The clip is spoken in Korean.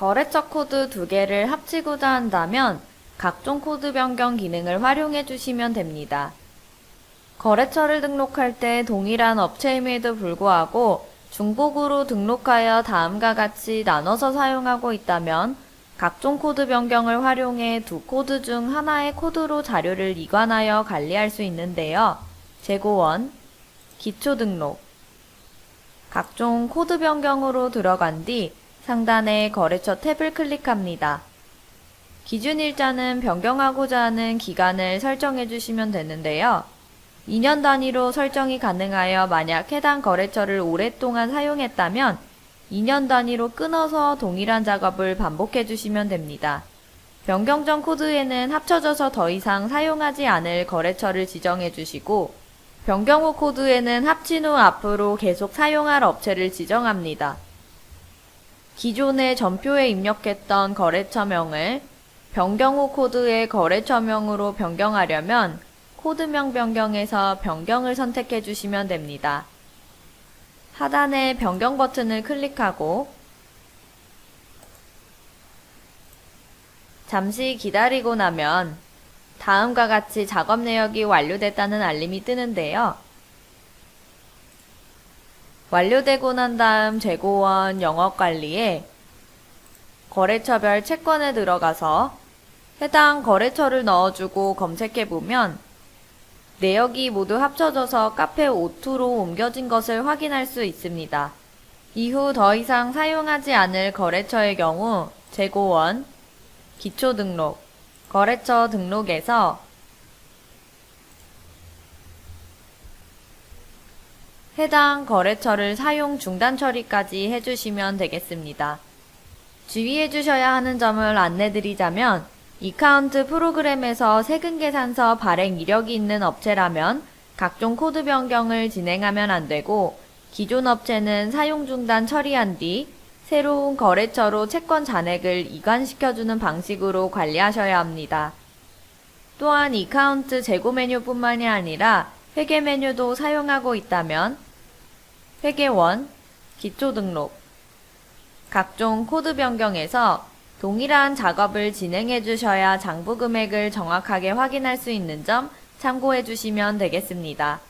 거래처 코드 두 개를 합치고자 한다면 각종 코드 변경 기능을 활용해 주시면 됩니다. 거래처를 등록할 때 동일한 업체임에도 불구하고 중복으로 등록하여 다음과 같이 나눠서 사용하고 있다면 각종 코드 변경을 활용해 두 코드 중 하나의 코드로 자료를 이관하여 관리할 수 있는데요. 재고원, 기초 등록, 각종 코드 변경으로 들어간 뒤 상단의 거래처 탭을 클릭합니다. 기준 일자는 변경하고자 하는 기간을 설정해 주시면 되는데요. 2년 단위로 설정이 가능하여 만약 해당 거래처를 오랫동안 사용했다면 2년 단위로 끊어서 동일한 작업을 반복해 주시면 됩니다. 변경 전 코드에는 합쳐져서 더 이상 사용하지 않을 거래처를 지정해 주시고 변경 후 코드에는 합친 후 앞으로 계속 사용할 업체를 지정합니다. 기존의 전표에 입력했던 거래처명을 변경 후 코드의 거래처명으로 변경하려면 코드명 변경에서 변경을 선택해 주시면 됩니다. 하단의 변경 버튼을 클릭하고 잠시 기다리고 나면 다음과 같이 작업 내역이 완료됐다는 알림이 뜨는데요. 완료되고 난 다음 재고원 영업 관리에 거래처별 채권에 들어가서 해당 거래처를 넣어주고 검색해보면 내역이 모두 합쳐져서 카페 오투로 옮겨진 것을 확인할 수 있습니다. 이후 더 이상 사용하지 않을 거래처의 경우 재고원, 기초 등록, 거래처 등록에서 해당 거래처를 사용 중단 처리까지 해주시면 되겠습니다. 주의해 주셔야 하는 점을 안내드리자면 이카운트 프로그램에서 세금 계산서 발행 이력이 있는 업체라면 각종 코드 변경을 진행하면 안 되고 기존 업체는 사용 중단 처리한 뒤 새로운 거래처로 채권 잔액을 이관시켜주는 방식으로 관리하셔야 합니다. 또한 이카운트 재고 메뉴뿐만이 아니라 회계 메뉴도 사용하고 있다면 회계원, 기초 등록, 각종 코드 변경에서 동일한 작업을 진행해 주셔야 장부 금액을 정확하게 확인할 수 있는 점 참고해 주시면 되겠습니다.